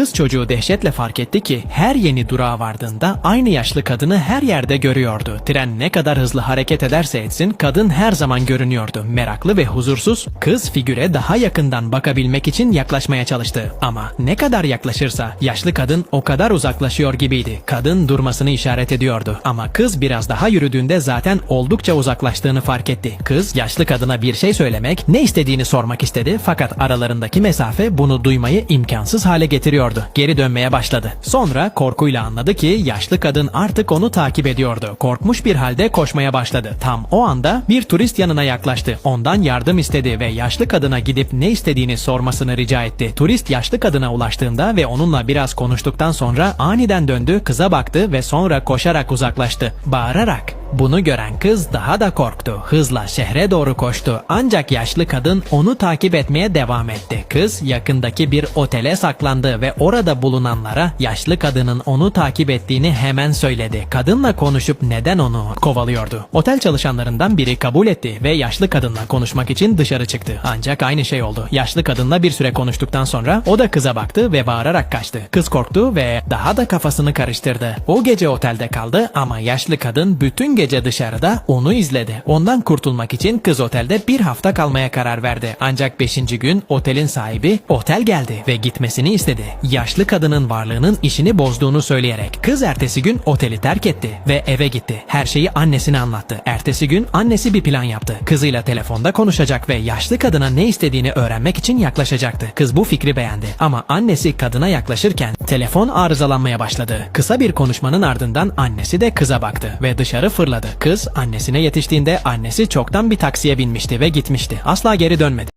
kız çocuğu dehşetle fark etti ki her yeni durağa vardığında aynı yaşlı kadını her yerde görüyordu. Tren ne kadar hızlı hareket ederse etsin kadın her zaman görünüyordu. Meraklı ve huzursuz kız figüre daha yakından bakabilmek için yaklaşmaya çalıştı. Ama ne kadar yaklaşırsa yaşlı kadın o kadar uzaklaşıyor gibiydi. Kadın durmasını işaret ediyordu. Ama kız biraz daha yürüdüğünde zaten oldukça uzaklaştığını fark etti. Kız yaşlı kadına bir şey söylemek, ne istediğini sormak istedi fakat aralarındaki mesafe bunu duymayı imkansız hale getiriyordu. Geri dönmeye başladı. Sonra korkuyla anladı ki yaşlı kadın artık onu takip ediyordu. Korkmuş bir halde koşmaya başladı. Tam o anda bir turist yanına yaklaştı. Ondan yardım istedi ve yaşlı kadına gidip ne istediğini sormasını rica etti. Turist yaşlı kadına ulaştığında ve onunla biraz konuştuktan sonra aniden döndü, kıza baktı ve sonra koşarak uzaklaştı. Bağırarak bunu gören kız daha da korktu. Hızla şehre doğru koştu. Ancak yaşlı kadın onu takip etmeye devam etti. Kız yakındaki bir otele saklandı ve orada bulunanlara yaşlı kadının onu takip ettiğini hemen söyledi. Kadınla konuşup neden onu kovalıyordu. Otel çalışanlarından biri kabul etti ve yaşlı kadınla konuşmak için dışarı çıktı. Ancak aynı şey oldu. Yaşlı kadınla bir süre konuştuktan sonra o da kıza baktı ve bağırarak kaçtı. Kız korktu ve daha da kafasını karıştırdı. O gece otelde kaldı ama yaşlı kadın bütün gece dışarıda onu izledi. Ondan kurtulmak için kız otelde bir hafta kalmaya karar verdi. Ancak 5. gün otelin sahibi otel geldi ve gitmesini istedi. Yaşlı kadının varlığının işini bozduğunu söyleyerek kız ertesi gün oteli terk etti ve eve gitti. Her şeyi annesine anlattı. Ertesi gün annesi bir plan yaptı. Kızıyla telefonda konuşacak ve yaşlı kadına ne istediğini öğrenmek için yaklaşacaktı. Kız bu fikri beğendi ama annesi kadına yaklaşırken telefon arızalanmaya başladı. Kısa bir konuşmanın ardından annesi de kıza baktı ve dışarı fırladı. Kız annesine yetiştiğinde annesi çoktan bir taksiye binmişti ve gitmişti. Asla geri dönmedi.